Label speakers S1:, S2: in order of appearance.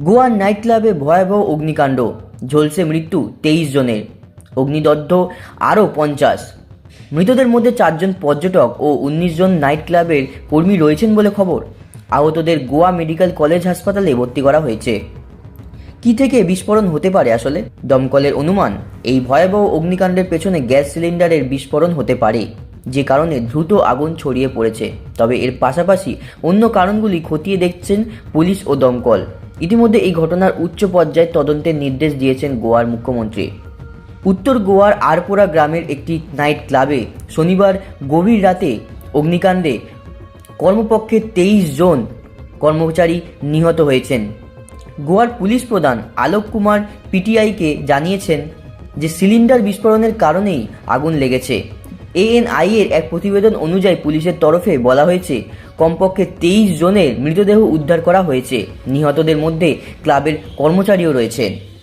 S1: গোয়ার নাইট ক্লাবে ভয়াবহ অগ্নিকাণ্ড। ঝলসে মৃত্যু তেইশ জনের। অগ্নিদগ্ধ আরও পঞ্চাশ। মৃতদের মধ্যে চারজন পর্যটক ও উনিশ জন নাইট ক্লাবের কর্মী রয়েছেন বলে খবর। আহতদের গোয়া মেডিকেল কলেজ হাসপাতালে ভর্তি করা হয়েছে। কি থেকে বিস্ফোরণ হতে পারে আসলে? দমকলের অনুমান, এই ভয়াবহ অগ্নিকাণ্ডের পেছনে গ্যাস সিলিন্ডারের বিস্ফোরণ হতে পারে, যে কারণে দ্রুত আগুন ছড়িয়ে পড়েছে। তবে এর পাশাপাশি অন্য কারণগুলি খতিয়ে দেখছেন পুলিশ ও দমকল। ইতিমধ্যে এই ঘটনার উচ্চ পর্যায়ে তদন্তের নির্দেশ দিয়েছেন গোয়ার মুখ্যমন্ত্রী। উত্তর গোয়ার আরপোরা গ্রামের একটি নাইট ক্লাবে শনিবার গভীর রাতে অগ্নিকাণ্ডে কর্মপক্ষে তেইশ জন কর্মচারী নিহত হয়েছেন। গোয়ার পুলিশ প্রধান আলোক কুমার পিটিআইকে জানিয়েছেন যে সিলিন্ডার বিস্ফোরণের কারণেই আগুন লেগেছে। এএনআই এর এক প্রতিবেদন অনুযায়ী পুলিশের তরফে বলা হয়েছে কমপক্ষে তেইশ জনের মৃতদেহ উদ্ধার করা হয়েছে। নিহতদের মধ্যে ক্লাবের কর্মচারীও রয়েছেন।